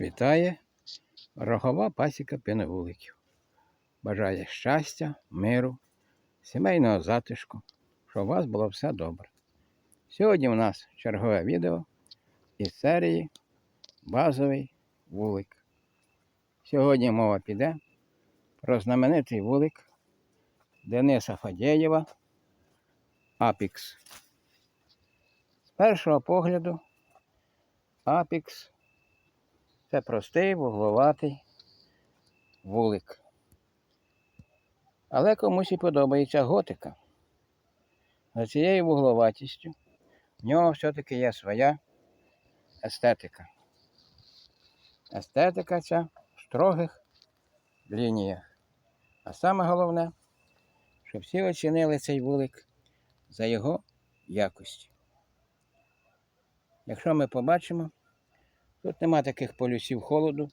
Вас рогова пасіка піновуликів. Бажає щастя, миру, сімейного затишку, щоб у вас було все добре. Сьогодні у нас чергове відео із серії Базовий вулик. Сьогодні мова піде про знаменитий вулик Дениса Фадєєва Апікс. З першого погляду Апікс це простий вугловатий вулик. Але комусь і подобається готика. За цією вугловатістю в нього все-таки є своя естетика. Естетика ця в строгих лініях. А саме головне, щоб всі оцінили цей вулик за його якості. Якщо ми побачимо, Тут нема таких полюсів холоду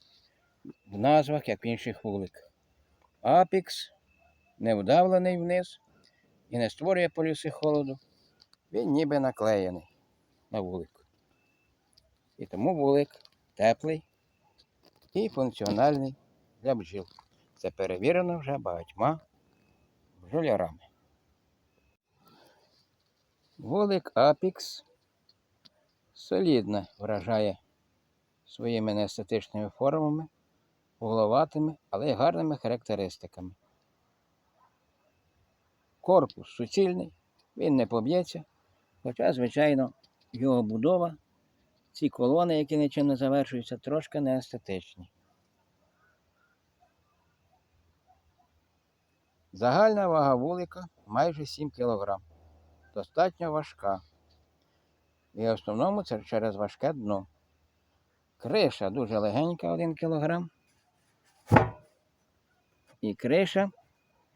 в назвах, як в інших вуликах. Апікс не вдавлений вниз і не створює полюси холоду. Він ніби наклеєний на вулик. І тому вулик теплий і функціональний для бджіл. Це перевірено вже багатьма бджолярами. Вулик Апікс солідно вражає своїми неестетичними формами, угловатими, але й гарними характеристиками. Корпус суцільний, він не поб'ється, хоча, звичайно, його будова, ці колони, які нічим не завершуються, трошки неестетичні. Загальна вага вулика майже 7 кг. Достатньо важка. І в основному це через важке дно. Криша дуже легенька, 1 кг. І криша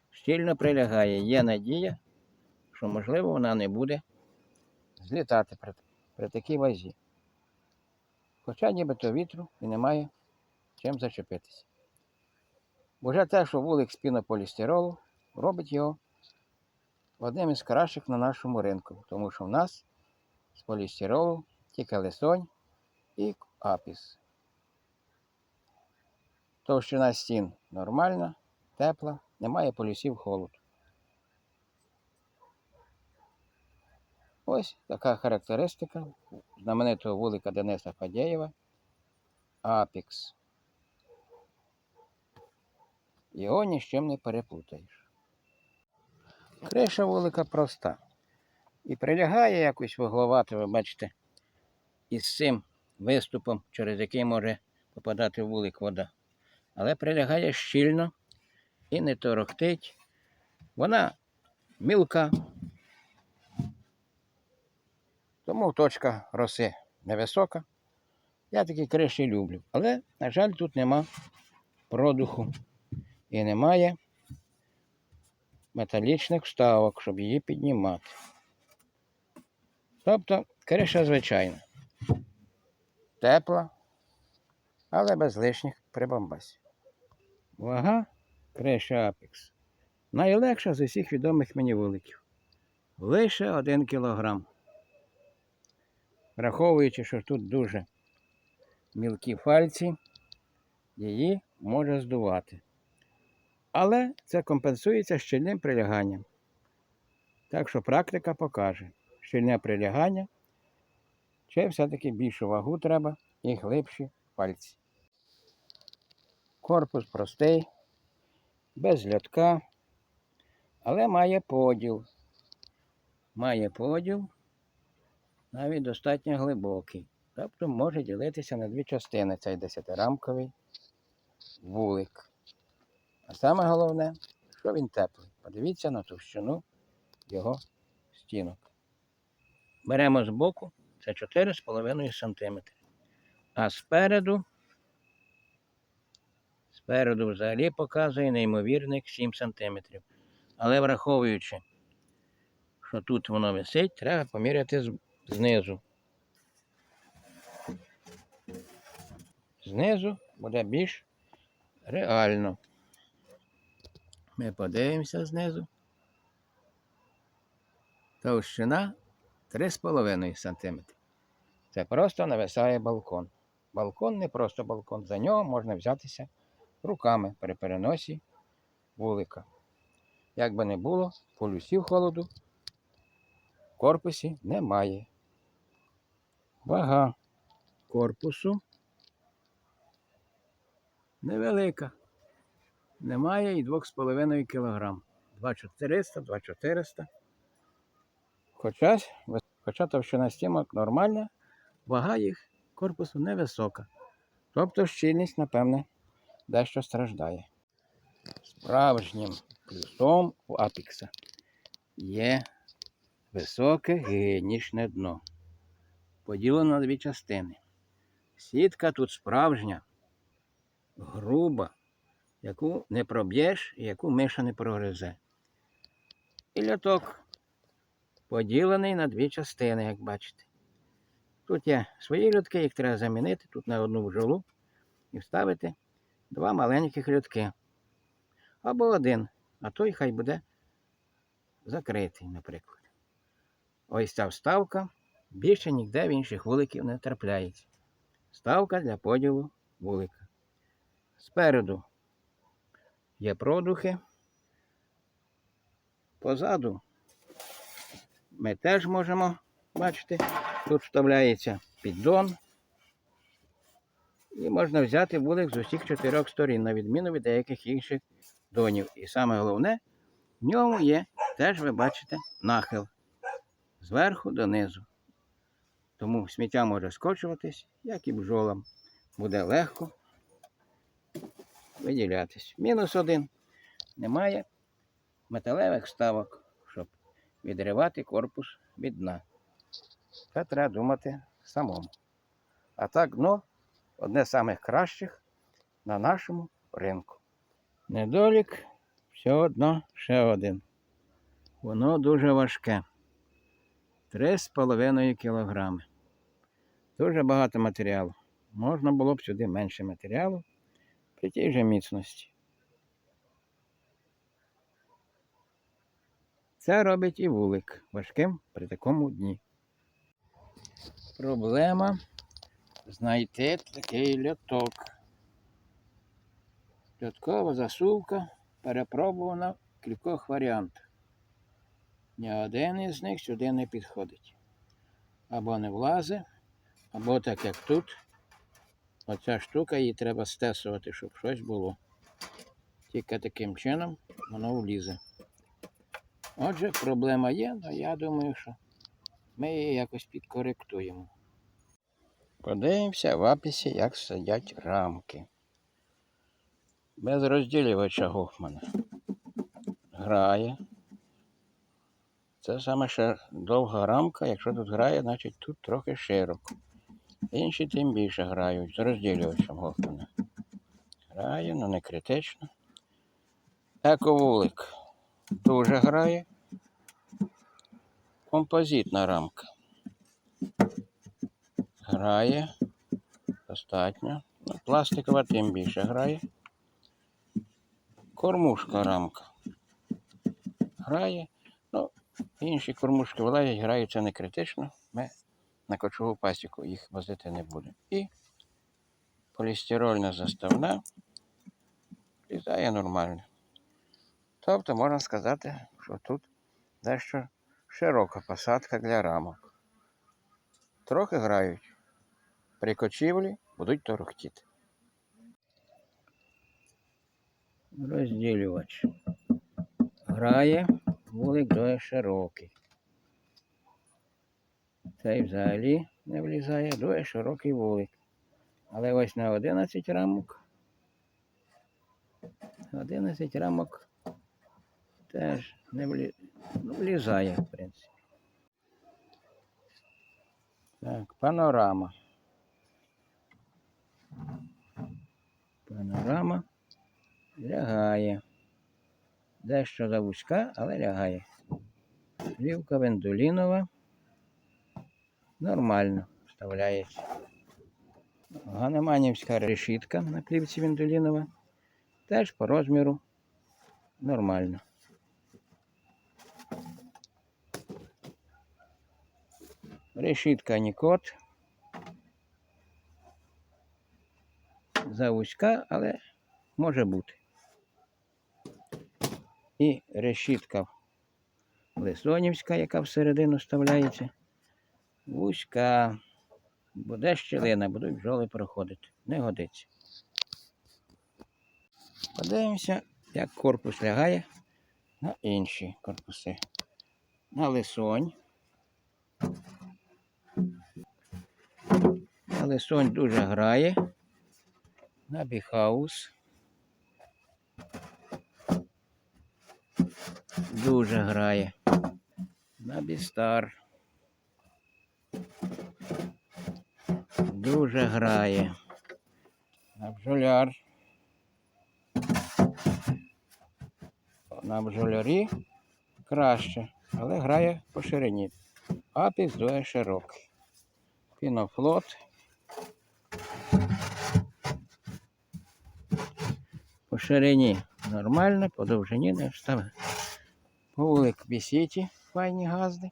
щільно прилягає. Є надія, що, можливо, вона не буде злітати при, при такій вазі. Хоча нібито вітру і немає чим зачепитися. Вже те, що вулик з пінополістиролу, робить його одним із кращих на нашому ринку, тому що в нас з полістиролу тільки лисонь і апіс. Товщина стін нормальна, тепла, немає полюсів холоду. Ось така характеристика знаменитого вулика Дениса Фадєєва Апікс. Його ні з чим не переплутаєш. Криша вулика проста. І прилягає якось вугловато, ви бачите, із цим виступом, через який може попадати в вулик вода. Але прилягає щільно і не торохтить. Вона мілка, тому точка роси невисока. Я такі криші люблю. Але, на жаль, тут нема продуху і немає металічних вставок, щоб її піднімати. Тобто криша звичайна тепла, але без лишніх прибамбасів. Вага криша Апекс. Найлегша з усіх відомих мені вуликів. Лише 1 кілограм. Враховуючи, що тут дуже мілкі фальці, її може здувати. Але це компенсується щільним приляганням. Так що практика покаже, щільне прилягання Ще все-таки більшу вагу треба і глибші пальці. Корпус простий, без льотка, але має поділ. Має поділ, навіть достатньо глибокий. Тобто може ділитися на дві частини цей десятирамковий вулик. А саме головне, що він теплий. Подивіться на товщину його стінок. Беремо з боку. Це 4,5 см. А спереду, спереду взагалі показує неймовірних 7 см. Але враховуючи, що тут воно висить, треба поміряти знизу. Знизу буде більш реально. Ми подивимося знизу. Товщина 3,5 см. Це просто нависає балкон. балкон, не просто балкон. За нього можна взятися руками при переносі вулика. Як би не було, полюсів холоду в корпусі немає. Вага корпусу невелика. Немає і 2,5 кг. 2400, 2400. Хоча, хоча товщина стінок нормальна, вага їх корпусу невисока. Тобто щільність, напевне, дещо страждає. Справжнім плюсом у апікса є високе гігієнічне дно. Поділено на дві частини. Сітка тут справжня, груба, яку не проб'єш і яку миша не прогризе. І льоток поділений на дві частини, як бачите. Тут є свої льотки, їх треба замінити, тут на одну бджолу і вставити два маленьких льотки. Або один, а той хай буде закритий, наприклад. Ось ця вставка більше ніде в інших вуликів не трапляється. Ставка для поділу вулика. Спереду є продухи. Позаду ми теж можемо бачити, тут вставляється піддон. І можна взяти вулик з усіх чотирьох сторін, на відміну від деяких інших донів. І саме головне, в ньому є, теж ви бачите, нахил зверху донизу. Тому сміття може скочуватись, як і бджолам. Буде легко виділятись. Мінус один. Немає металевих ставок, відривати корпус від дна. Це треба думати самому. А так дно одне з самих кращих на нашому ринку. Недолік все одно ще один. Воно дуже важке. 3,5 кілограми. Дуже багато матеріалу. Можна було б сюди менше матеріалу при тій же міцності. Це робить і вулик важким при такому дні. Проблема знайти такий льоток. Льоткова засувка перепробувана в кількох варіантах. Ні один із них сюди не підходить. Або не влазить, або так як тут. Оця штука її треба стесувати, щоб щось було. Тільки таким чином воно влізе. Отже, проблема є, але я думаю, що ми її якось підкоректуємо. Подивимося в аписі, як сидять рамки. Без розділювача Гофмана. Грає. Це саме ще довга рамка. Якщо тут грає, значить тут трохи широко. Інші тим більше грають з розділювачем Гофмана. Грає, але не критично. Ековулик дуже грає. Композитна рамка. Грає. Достатньо. Ну, пластикова тим більше грає. Кормушка рамка. Грає. Ну, інші кормушки вилазять, грають, це не критично. Ми на кочову пасіку їх возити не будемо. І полістирольна заставна літає нормально. Тобто можна сказати, що тут дещо широка посадка для рамок. Трохи грають. При кочівлі будуть торохтіти. Розділювач. Грає, вулик дуже широкий. Цей взагалі не влізає, дуже широкий вулик. Але ось на 11 рамок. 11 рамок теж не влі... ну, влізає, в принципі. Так, панорама. Панорама лягає. Дещо завузька, але лягає. Плівка вендулінова. Нормально вставляється. Ганеманівська решітка на плівці вендулінова. Теж по розміру нормально. Решітка Нікот. завузька, але може бути. І решітка лисонівська, яка всередину вставляється. Вузька. Буде щілина, будуть бджоли проходити. Не годиться. Подивимося, як корпус лягає на інші корпуси. На лисонь. На лисонь дуже грає. На біхаус. Дуже грає. На бістар. Дуже грає. На бджоляр. На бджолярі краще, але грає по ширині. Апіс дуже широкий. Пінофлот. Ширині нормально, по довжині не вставив. Вулик бісіті, файні газди.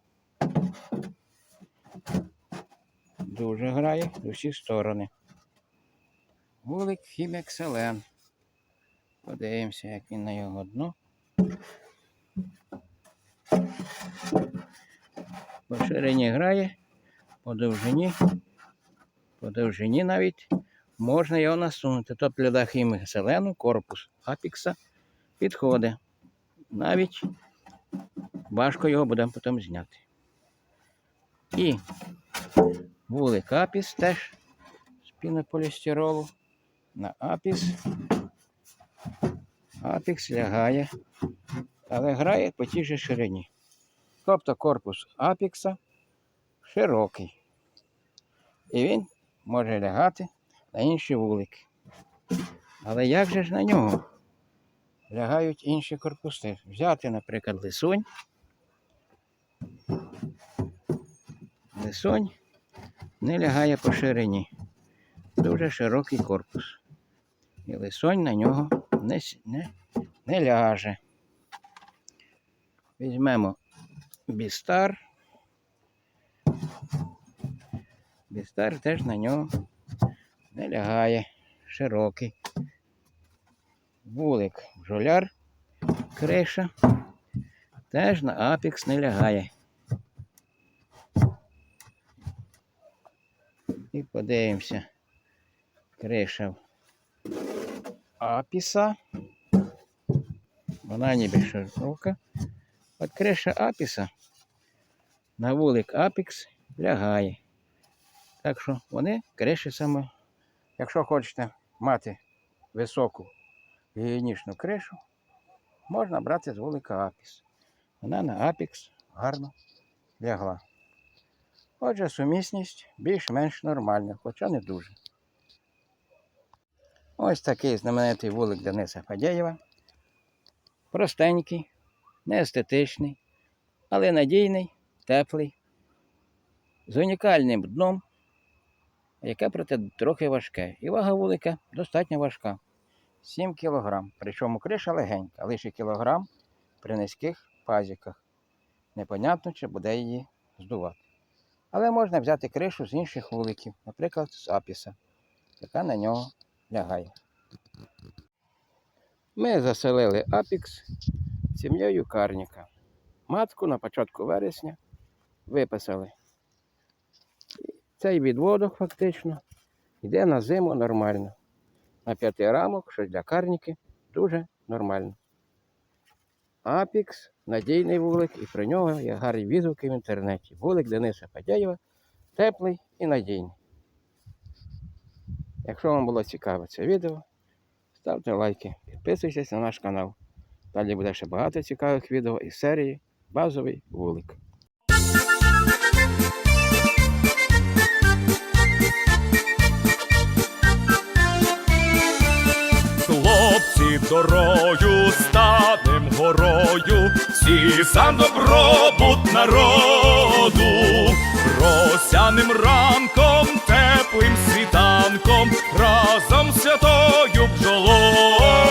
Дуже грає в усі сторони. Вулик Хімекселен. Подивимося, як він на його дно. По ширині грає, по довжині, по довжині навіть можна його насунути. Тобто для хімекселену корпус апікса підходить. Навіть важко його будемо потім зняти. І вулик апіс теж з пінополістиролу на апіс. Апікс лягає, але грає по тій же ширині. Тобто корпус апікса широкий. І він може лягати на інші вулики. Але як же ж на нього лягають інші корпуси? Взяти, наприклад, лисунь. Лисунь не лягає по ширині. Дуже широкий корпус. І лисонь на нього не, не, не ляже. Візьмемо бістар. Бістар теж на нього не лягає. Широкий. Вулик бджоляр, криша. Теж на апікс не лягає. І подивимося. Криша апіса. Вона ніби широка. От криша апіса на вулик апікс лягає. Так що вони криші саме. Якщо хочете мати високу гігієнічну кришу, можна брати з вулика апіс. Вона на апікс гарно лягла. Отже, сумісність більш-менш нормальна, хоча не дуже. Ось такий знаменитий вулик Дениса Фадєєва. Простенький, неестетичний, але надійний, теплий, з унікальним дном, яке проте трохи важке. І вага вулика достатньо важка. 7 кг. Причому криша легенька, лише кілограм при низьких пазіках. Непонятно, чи буде її здувати. Але можна взяти кришу з інших вуликів, наприклад, з апіса, яка на нього лягає. Ми заселили апікс сім'єю карніка. Матку на початку вересня виписали. Цей відводок фактично йде на зиму нормально. На п'яти рамок, що для карніки, дуже нормально. Апікс надійний вулик, і про нього є гарні відгуки в інтернеті. Вулик Дениса Падяєва теплий і надійний. Якщо вам було цікаве це відео, ставте лайки, підписуйтесь на наш канал. Далі буде ще багато цікавих відео із серії Базовий вулик. під горою, станем горою, всі за добробут народу, росяним ранком, теплим світанком, разом святою бджолою.